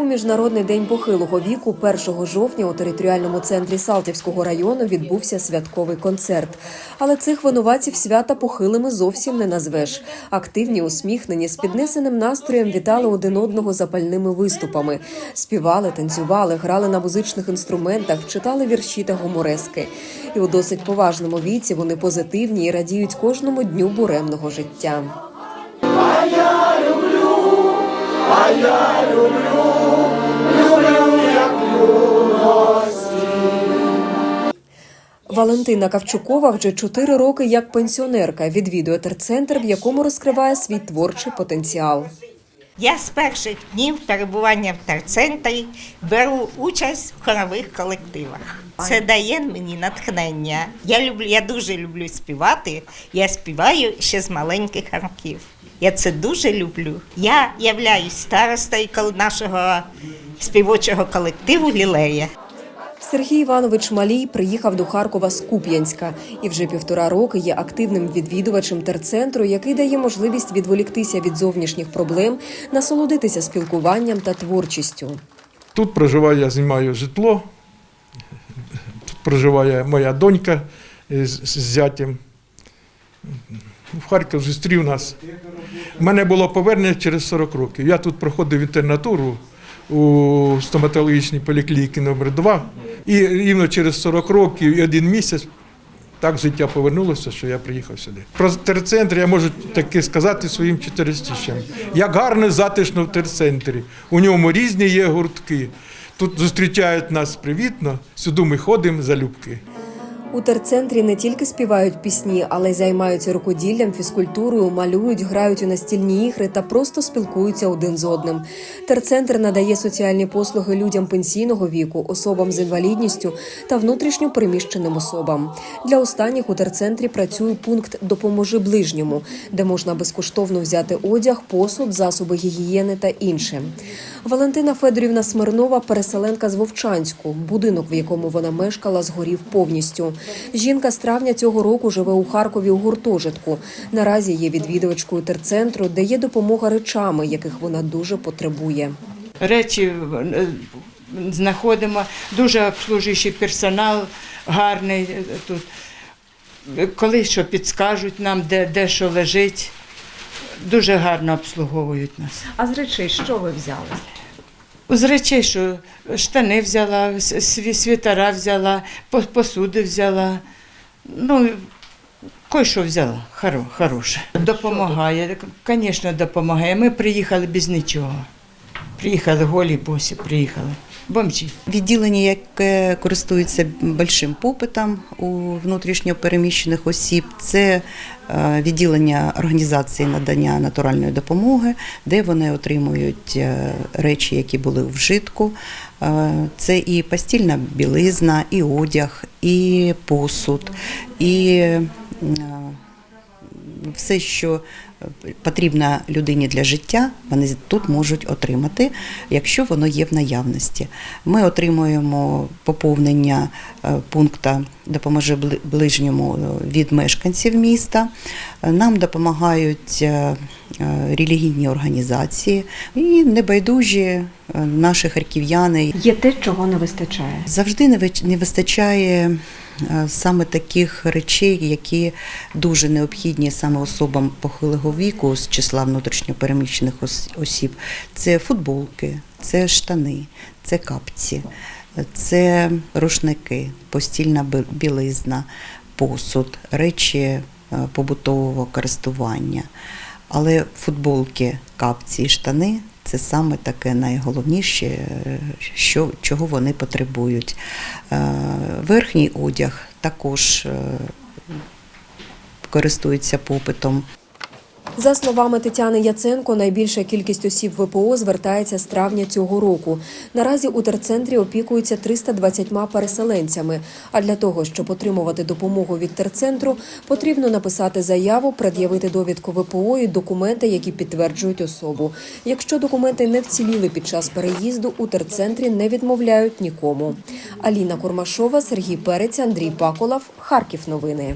У міжнародний день похилого віку, 1 жовтня, у територіальному центрі Салтівського району відбувся святковий концерт. Але цих винуватців свята похилими зовсім не назвеш. Активні, усміхнені, з піднесеним настроєм вітали один одного запальними виступами. Співали, танцювали, грали на музичних інструментах, читали вірші та гуморески. І у досить поважному віці вони позитивні і радіють кожному дню буремного життя. Валентина Кавчукова вже чотири роки як пенсіонерка відвідує терцентр, в якому розкриває свій творчий потенціал. Я з перших днів перебування в терцентрі беру участь в хорових колективах. Це дає мені натхнення. Я люблю, я дуже люблю співати. Я співаю ще з маленьких років. Я це дуже люблю. Я являюсь старостою нашого співочого колективу Лілея. Сергій Іванович Малій приїхав до Харкова з Куп'янська і вже півтора роки є активним відвідувачем терцентру, який дає можливість відволіктися від зовнішніх проблем, насолодитися спілкуванням та творчістю. Тут проживаю, я знімаю житло. Тут проживає моя донька з, з зятям. В Харків зустрів нас. У мене було повернення через 40 років. Я тут проходив інтернатуру у стоматологічній поліклініці номер 2 І рівно через 40 років і один місяць так життя повернулося, що я приїхав сюди. Про терцентр я можу таки сказати своїм чотиристічам. Як гарно затишно в терцентрі. У ньому різні є гуртки. Тут зустрічають нас привітно, сюди ми ходимо залюбки. У терцентрі не тільки співають пісні, але й займаються рукоділлям, фізкультурою, малюють, грають у настільні ігри та просто спілкуються один з одним. Терцентр надає соціальні послуги людям пенсійного віку, особам з інвалідністю та внутрішньо переміщеним особам. Для останніх у терцентрі працює пункт Допоможи ближньому, де можна безкоштовно взяти одяг, посуд, засоби гігієни та інше. Валентина Федорівна Смирнова переселенка з Вовчанську. Будинок, в якому вона мешкала, згорів повністю. Жінка з травня цього року живе у Харкові у гуртожитку. Наразі є відвідувачкою терцентру, де є допомога речами, яких вона дуже потребує. речі е, знаходимо. Дуже обслужуючий персонал гарний е, тут. Коли що підскажуть нам, де, де що лежить. Дуже гарно обслуговують нас. А з речей що ви взяли? З речей, що штани взяла, світера взяла, посуди взяла. Ну, кое-що взяла, хоро, хороше. Допомагає, звісно, допомагає. Ми приїхали без нічого. Приїхали голі, босі, приїхали. Бомжі. Відділення, яке користується большим попитом у внутрішньопереміщених осіб, це е, відділення організації надання натуральної допомоги, де вони отримують е, речі, які були у вжитку. Е, Це і постільна білизна, і одяг, і посуд, і все, що е, потрібно людині для життя, вони тут можуть отримати, якщо воно є в наявності. Ми отримуємо поповнення е, пункту допоможи бли- ближньому е, від мешканців міста. Нам допомагають релігійні організації і небайдужі наші харків'яни. Є те, чого не вистачає. Завжди не вистачає е, саме таких речей, які дуже необхідні саме особам похилого віку з числа внутрішньопереміщених осіб. Це футболки, це штани, це капці, це рушники, постільна білизна, посуд, речі е, побутового користування. Але футболки, капці і штани це саме таке найголовніше, що, чого вони потребують. Е, Верхній одяг також е, користується попитом. За словами Тетяни Яценко, найбільша кількість осіб ВПО звертається з травня цього року. Наразі у терцентрі опікуються 320 переселенцями. А для того, щоб отримувати допомогу від терцентру, потрібно написати заяву, пред'явити довідку ВПО і документи, які підтверджують особу. Якщо документи не вціліли під час переїзду, у терцентрі не відмовляють нікому. Аліна Курмашова, Сергій Перець, Андрій Паколов, Харків. Новини.